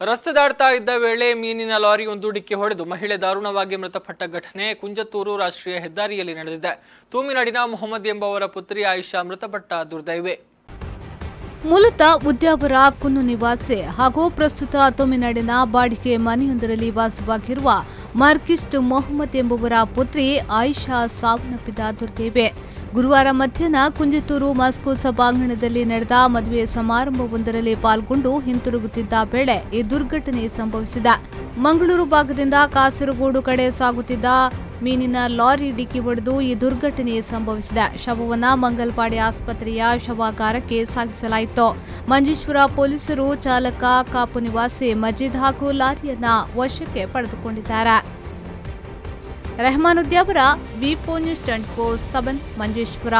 ರಸ್ತೆ ದಾಡ್ತಾ ಇದ್ದ ವೇಳೆ ಮೀನಿನ ಲಾರಿ ಒಂದು ಡಿಕ್ಕಿ ಹೊಡೆದು ಮಹಿಳೆ ದಾರುಣವಾಗಿ ಮೃತಪಟ್ಟ ಘಟನೆ ಕುಂಜತ್ತೂರು ರಾಷ್ಟ್ರೀಯ ಹೆದ್ದಾರಿಯಲ್ಲಿ ನಡೆದಿದೆ. ತೂಮಿನಾಡಿನ ಮೊಹಮ್ಮದ್ ಎಂಬುವರ ಪುತ್ರಿ ಆಯಿಷಾ ಮೃತಪಟ್ಟ ದುರ್ದೈವೆ. ಮೂಲತಃ ಉದ್ಯಾವರ, ಕುನ್ನು ನಿವಾಸಿ ಹಾಗೂ ಪ್ರಸ್ತುತ ತಮಿಳುನಾಡಿನ ಬಾಡಿಗೆ ಮನೆಯೊಂದರಲ್ಲಿ ವಾಸವಾಗಿರುವ ಮಾರ್ಕಿಸ್ಟ್ ಮೊಹಮ್ಮದ್ ಎಂಬುವರ ಪುತ್ರಿ ಆಯಿಷಾ ಸಾವನ್ನಪ್ಪಿದ ದುರ್ದೈವೆ. ಗುರುವಾರ ಮಧ್ಯಾಹ್ನ ಕುಂಜತೂರು ಮಾಸ್ಕೋ ಸಭಾಂಗಣದಲ್ಲಿ ನಡೆದ ಮದುವೆ ಸಮಾರಂಭವೊಂದರಲ್ಲಿ ಪಾಲ್ಗೊಂಡು ಹಿಂತಿರುಗುತ್ತಿದ್ದ ವೇಳೆ ಈ ದುರ್ಘಟನೆ ಸಂಭವಿಸಿದೆ. ಮಂಗಳೂರು ಭಾಗದಿಂದ ಕಾಸರಗೋಡು ಕಡೆ ಸಾಗುತ್ತಿದ್ದ ಮೀನಿನ ಲಾರಿ ಡಿಕ್ಕಿ ಹೊಡೆದು ಈ ದುರ್ಘಟನೆ ಸಂಭವಿಸಿದೆ. ಶವವನ್ನು ಮಂಗಲ್ಪಾಡಿ ಆಸ್ಪತ್ರೆಯ ಶವಾಗಾರಕ್ಕೆ ಸಾಗಿಸಲಾಯಿತು. ಮಂಜೇಶ್ವರ ಪೊಲೀಸರು ಚಾಲಕ, ಕಾಪು ನಿವಾಸಿ ಮಜೀದ್ ಹಾಗೂ ಲಾರಿಯನ್ನ ವಶಕ್ಕೆ ಪಡೆದುಕೊಂಡಿದ್ದಾರೆ. ರೆಹಮಾನುದ್ಯಾವರ ಅವರ four news twenty four seven, Manjeshwar.